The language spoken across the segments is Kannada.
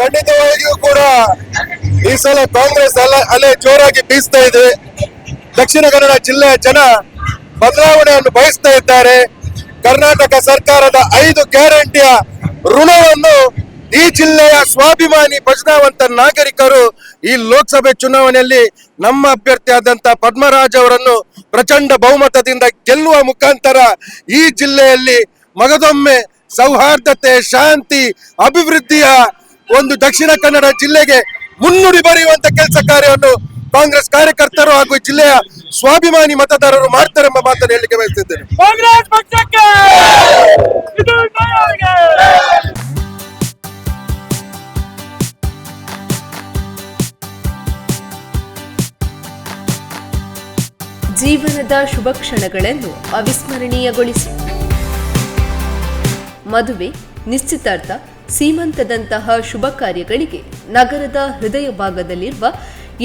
ಖಂಡಿತವಾಗಿಯೂ ಕೂಡ ಈ ಸಲ ಕಾಂಗ್ರೆಸ್ ಅಲ್ಲ ಅಲೆ ಜೋರಾಗಿ ಬೀಸ್ತಾ ಇದೆ. ದಕ್ಷಿಣ ಕನ್ನಡ ಜಿಲ್ಲೆಯ ಜನ ಬದಲಾವಣೆಯನ್ನು ಬಯಸ್ತಾ ಇದ್ದಾರೆ. ಕರ್ನಾಟಕ ಸರ್ಕಾರದ ಐದು ಗ್ಯಾರಂಟಿಯ ಋಣವನ್ನು ಈ ಜಿಲ್ಲೆಯ ಸ್ವಾಭಿಮಾನಿ ಭಜನಾವಂತ ನಾಗರಿಕರು ಈ ಲೋಕಸಭೆ ಚುನಾವಣೆಯಲ್ಲಿ ನಮ್ಮ ಅಭ್ಯರ್ಥಿಯಾದಂತ ಪದ್ಮರಾಜ್ ಅವರನ್ನು ಪ್ರಚಂಡ ಬಹುಮತದಿಂದ ಗೆಲ್ಲುವ ಮುಖಾಂತರ ಈ ಜಿಲ್ಲೆಯಲ್ಲಿ ಮಗದೊಮ್ಮೆ ಸೌಹಾರ್ದತೆ, ಶಾಂತಿ, ಅಭಿವೃದ್ಧಿಯ ಒಂದು ದಕ್ಷಿಣ ಕನ್ನಡ ಜಿಲ್ಲೆಗೆ ಮುನ್ನುಡಿ ಬರೆಯುವಂತ ಕೆಲಸ ಕಾರ್ಯವನ್ನು ಕಾಂಗ್ರೆಸ್ ಕಾರ್ಯಕರ್ತರು ಹಾಗೂ ಜಿಲ್ಲೆಯ ಸ್ವಾಭಿಮಾನಿ ಮತದಾರರು ಮಾಡ್ತಾರೆಂಬ ಮಾತನ್ನು ಹೇಳಿಕೆ ಬಯಸುತ್ತಿದ್ದೇನೆ. ಜೀವನದ ಶುಭ ಕ್ಷಣಗಳನ್ನು ಅವಿಸ್ಮರಣೀಯಗೊಳಿಸಿ. ಮದುವೆ ನಿಶ್ಚಿತಾರ್ಥ ಸೀಮಂತದಂತಹ ಶುಭ ಕಾರ್ಯಗಳಿಗೆ ನಗರದ ಹೃದಯ ಭಾಗದಲ್ಲಿರುವ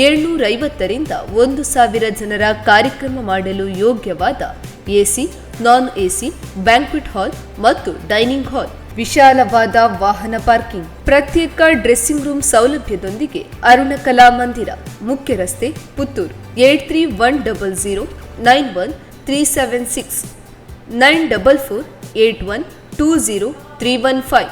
ಏಳ್ನೂರ ಐವತ್ತರಿಂದ ಒಂದು ಸಾವಿರ ಜನರ ಕಾರ್ಯಕ್ರಮ ಮಾಡಲು ಯೋಗ್ಯವಾದ AC, non AC, banquet hall ಮತ್ತು ಡೈನಿಂಗ್ ಹಾಲ್, ವಿಶಾಲವಾದ ವಾಹನ ಪಾರ್ಕಿಂಗ್, ಪ್ರತ್ಯೇಕ ಡ್ರೆಸ್ಸಿಂಗ್ ರೂಮ್ ಸೌಲಭ್ಯದೊಂದಿಗೆ ಅರುಣ ಕಲಾ ಮಂದಿರ, ಮುಖ್ಯ ರಸ್ತೆ, Puttur, eight three one double zero nine one three seven six, nine double four eight one two zero three one five.